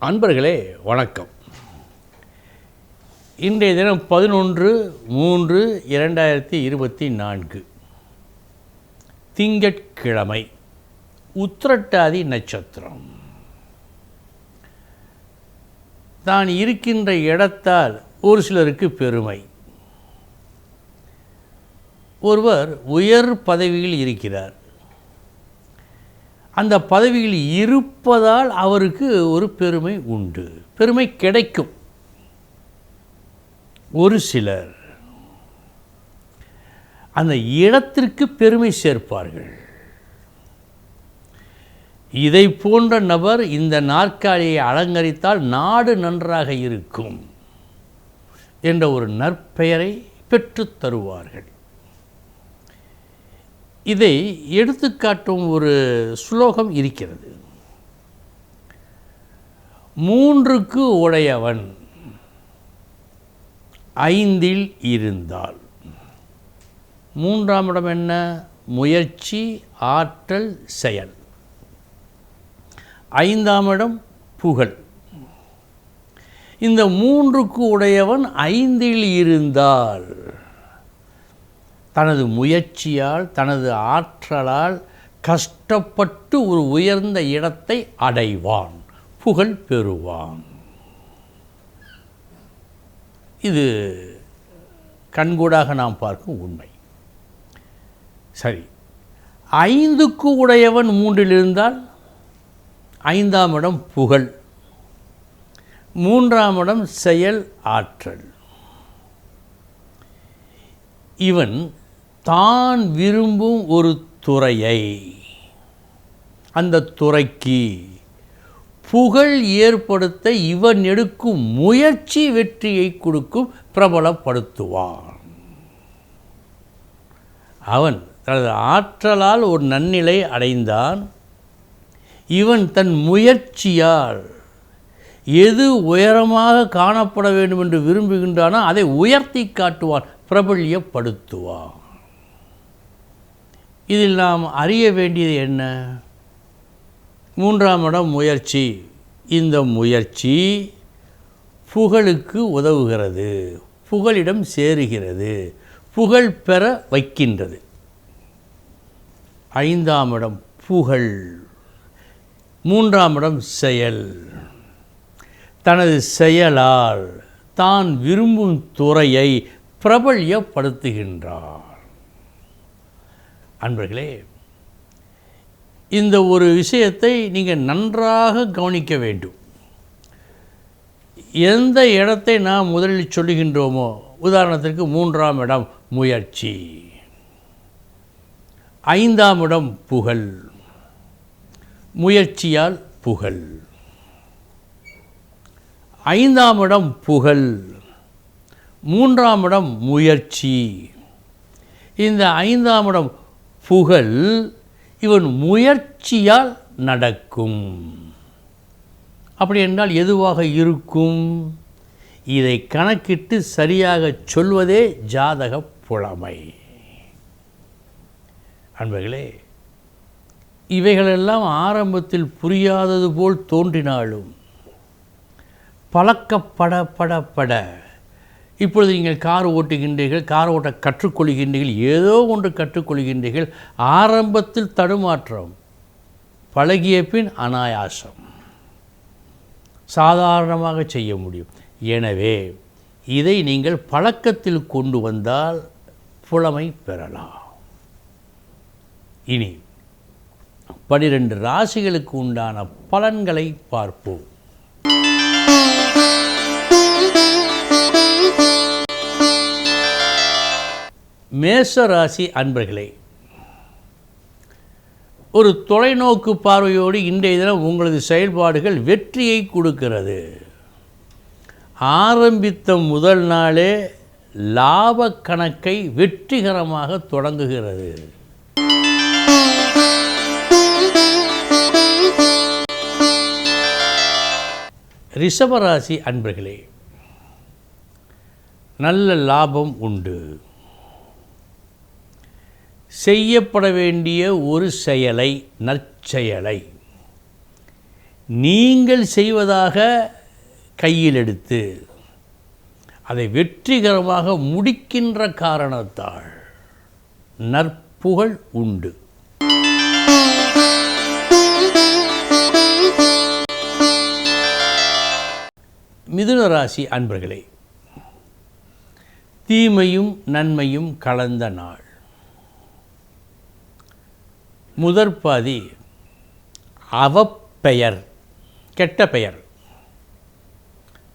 அன்பர்களே வணக்கம். இன்றைய தினம் பதினொன்று மூன்று இரண்டாயிரத்தி இருபத்தி நான்கு. திங்கட்கிழமை உத்திரட்டாதி நட்சத்திரம். தான் இருக்கின்ற இடத்தால் ஒரு சிலருக்கு பெருமை. ஒருவர் உயர் பதவியில் இருக்கிறார். அந்த பதவியில் இருப்பதால் அவருக்கு ஒரு பெருமை உண்டு. பெருமை கிடைக்கும். ஒரு சிலர் அந்த இடத்திற்கு பெருமை சேர்ப்பார்கள். இதை போன்ற நபர் இந்த நாற்காலியை அலங்கரித்தால் நாடு நன்றாக இருக்கும் என்ற ஒரு நற்பெயரை பெற்றுத் தருவார்கள். இதை எடுத்துக்காட்டும் ஒரு ஸ்லோகம் இருக்கிறது. மூன்றுக்கு உடையவன் ஐந்தில் இருந்தால். மூன்றாம் இடம் என்ன? முயற்சி ஆற்றல் செயல். ஐந்தாம் இடம் புகழ். இந்த மூன்றுக்கு உடையவன் ஐந்தில் இருந்தால். தனது முயற்சியால் தனது ஆற்றலால் கஷ்டப்பட்டு ஒரு உயர்ந்த இடத்தை அடைவான் புகழ் பெறுவான். இது கண்கூடாக நாம் பார்க்கும் உண்மை. சரி. ஐந்துக்கு உடையவன் மூன்றில் இருந்தால் ஐந்தாம் இடம் புகழ் மூன்றாம் இடம் செயல் ஆற்றல். இவன் தான் விரும்பும் ஒரு துறையை அந்த துறைக்கு புகழ் ஏற்படுத்த இவன் எடுக்கும் முயற்சி வெற்றியை கொடுக்கும் பிரபலப்படுத்துவான். அவன் தனது ஆற்றலால் ஒரு நன்னிலை அடைந்தான். இவன் தன் முயற்சியால் எது உயரமாக காணப்பட வேண்டும் என்று விரும்புகின்றானோ அதை உயர்த்தி காட்டுவான் பிரபல்யப்படுத்துவான். இதில் நாம் அறிய வேண்டியது என்ன? மூன்றாம் இடம் முயற்சி. இந்த முயற்சி புகழுக்கு உதவுகிறது. புகழிடம் சேருகிறது. புகழ் பெற வைக்கின்றது. ஐந்தாம் இடம் புகழ். மூன்றாம் இடம் செயல். தனது செயலால் தான் விரும்பும் துறையை பிரபல்யப்படுத்துகின்றார். அன்பர்களே இந்த ஒரு விஷயத்தை நீங்கள் நன்றாக கவனிக்க வேண்டும். எந்த இடத்தை நாம் முதலில் சொல்லுகின்றோமோ உதாரணத்திற்கு மூன்றாம் இடம் முயற்சி ஐந்தாம் இடம் புகழ் முயற்சியால் புகழ் ஐந்தாம் இடம் புகழ் மூன்றாம் இடம் முயற்சி. இந்த ஐந்தாம் இடம் புகழ் இவன் முயற்சியால் நடக்கும். அப்படி என்றால் எதுவாக இருக்கும்? இதை கணக்கிட்டு சரியாக சொல்வதே ஜாதக புலமை. அன்பர்களே இவைகளெல்லாம் ஆரம்பத்தில் புரியாதது போல் தோன்றினாலும் பழக்கப்பட பட பட இப்பொழுது நீங்கள் கார் ஓட்டுகின்றீர்கள் கார் ஓட்ட கற்றுக்கொள்கின்றீர்கள் ஏதோ ஒன்று கற்றுக்கொள்கின்றீர்கள் ஆரம்பத்தில் தடுமாற்றம் பழகிய பின் அனாயாசம். சாதாரணமாக செய்ய முடியும். எனவே இதை நீங்கள் பழக்கத்தில் கொண்டு வந்தால் புலமை பெறலாம். இனி பனிரெண்டு ராசிகளுக்கு உண்டான பலன்களை பார்ப்போம். மேச ராசி அன்பர்களே ஒரு தொலைநோக்கு பார்வையோடு இன்றைய தினம் உங்களது செயல்பாடுகள் வெற்றியை கொடுக்கிறது. ஆரம்பித்த முதல் நாளே லாப கணக்கை வெற்றிகரமாக தொடங்குகிறது. ரிஷபராசி அன்பர்களே நல்ல லாபம் உண்டு. செய்யப்பட வேண்டிய ஒரு செயலை நற்செயலை. நீங்கள் செய்வதாக கையில் எடுத்து அதை வெற்றிகரமாக முடிக்கின்ற காரணத்தால் நற்புகழ் உண்டு. மிதுன ராசி அன்பர்களே தீமையும் நன்மையும் கலந்த நாள். முதற்பாதி அவப்பெயர் கெட்ட பெயர்.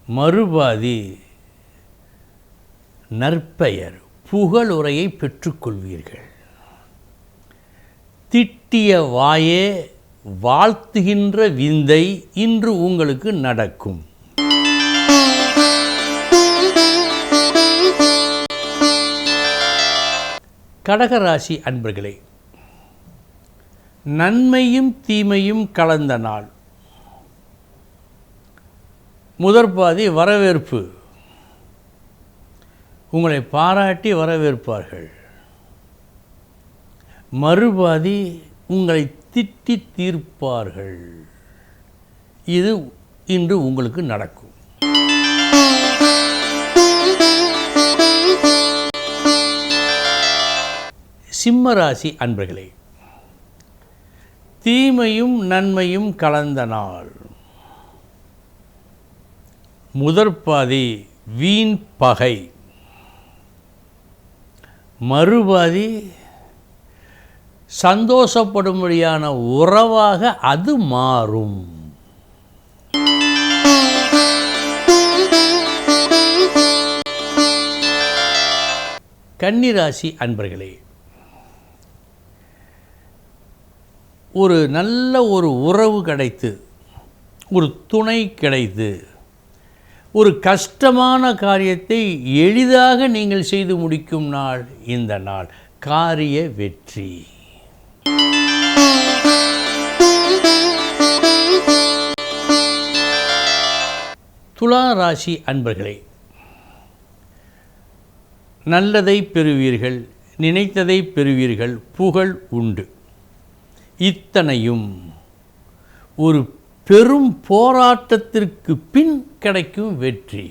மறுபாதி நற்பெயர் புகழுரையை பெற்றுக்கொள்வீர்கள். திட்டிய வாயே வாழ்த்துகின்ற விந்தை இன்று உங்களுக்கு நடக்கும். கடகராசி அன்பர்களே நன்மையும் தீமையும் கலந்த நாள். முதற்பாதி வரவேற்பு. உங்களை பாராட்டி வரவேற்பார்கள். மறுபாதி உங்களை திட்டி தீர்ப்பார்கள். இது இன்று உங்களுக்கு நடக்கும். சிம்மராசி அன்பர்களே தீமையும் நன்மையும் கலந்த நாள். முதற்பாதி வீண் பகை. மறுபாதி சந்தோஷப்படும்படியான உறவாக அது மாறும். கன்னிராசி அன்பர்களே ஒரு நல்ல ஒரு உறவு கிடைத்து ஒரு துணை கிடைத்து ஒரு கஷ்டமான காரியத்தை எளிதாக நீங்கள் செய்து முடிக்கும் நாள் இந்த நாள். காரிய வெற்றி. துலா ராசி அன்பர்களே நல்லதை பெறுவீர்கள் நினைத்ததை பெறுவீர்கள் புகழ் உண்டு. இத்தனையும் ஒரு பெரும் போராட்டத்திற்கு பின் கிடைக்கும் வெற்றி.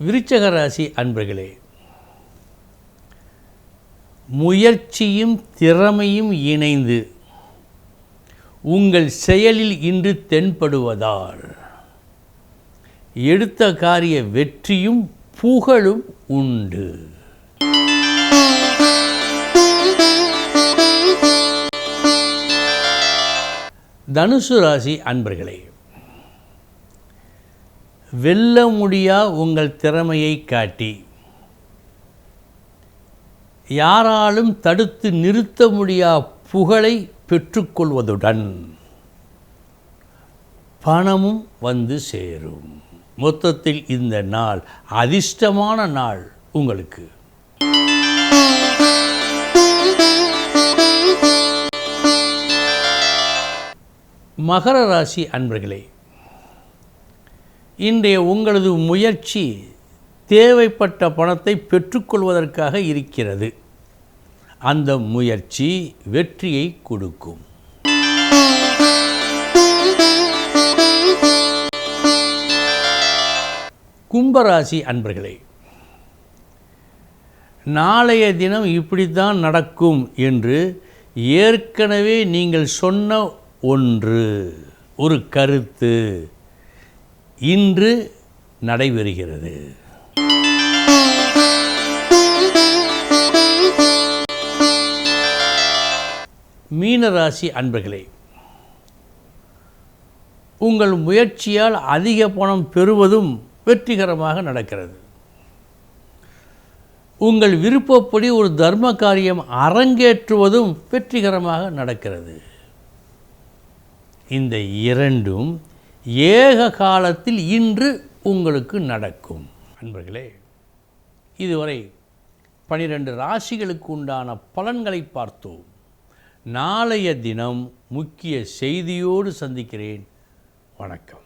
விருச்சக ராசி அன்பர்களே முயற்சியும் திறமையும் இணைந்து உங்கள் செயலில் இன்று தென்படுவதால் எடுத்த காரிய வெற்றியும் புகழும் உண்டு. தனுசு ராசி அன்பர்களே வெல்ல முடியா உங்கள் திறமையை காட்டி? யாராலும் தடுத்து நிறுத்த முடியா புகழை பெற்றுக்கொள்வதுடன் பணமும் வந்து சேரும். மொத்தத்தில் இந்த நாள் அதிர்ஷ்டமான நாள் உங்களுக்கு. மகர ராசி அன்பர்களே இன்றைய உங்களது முயற்சி தேவைப்பட்ட பணத்தை பெற்றுக்கொள்வதற்காக இருக்கிறது. அந்த முயற்சி வெற்றியை கொடுக்கும். கும்பராசி அன்பர்களே நாளைய தினம் இப்படித்தான் நடக்கும் என்று ஏற்கனவே நீங்கள் சொன்ன ஒன்று ஒரு கருத்து இன்று நடைபெறுகிறது. மீனராசி அன்பர்களே உங்கள் முயற்சியால் அதிக பணம் பெறுவதும் வெற்றிகரமாக நடக்கிறது. உங்கள் விருப்பப்படி ஒரு தர்ம காரியம் அரங்கேற்றுவதும் வெற்றிகரமாக நடக்கிறது. இந்த இரண்டும் ஏக காலத்தில் இன்று உங்களுக்கு நடக்கும். அன்பர்களே இதுவரை பனிரெண்டு ராசிகளுக்கு உண்டான பலன்களை பார்த்தோம். நாளைய தினம் முக்கிய செய்தியோடு சந்திக்கிறேன். வணக்கம்.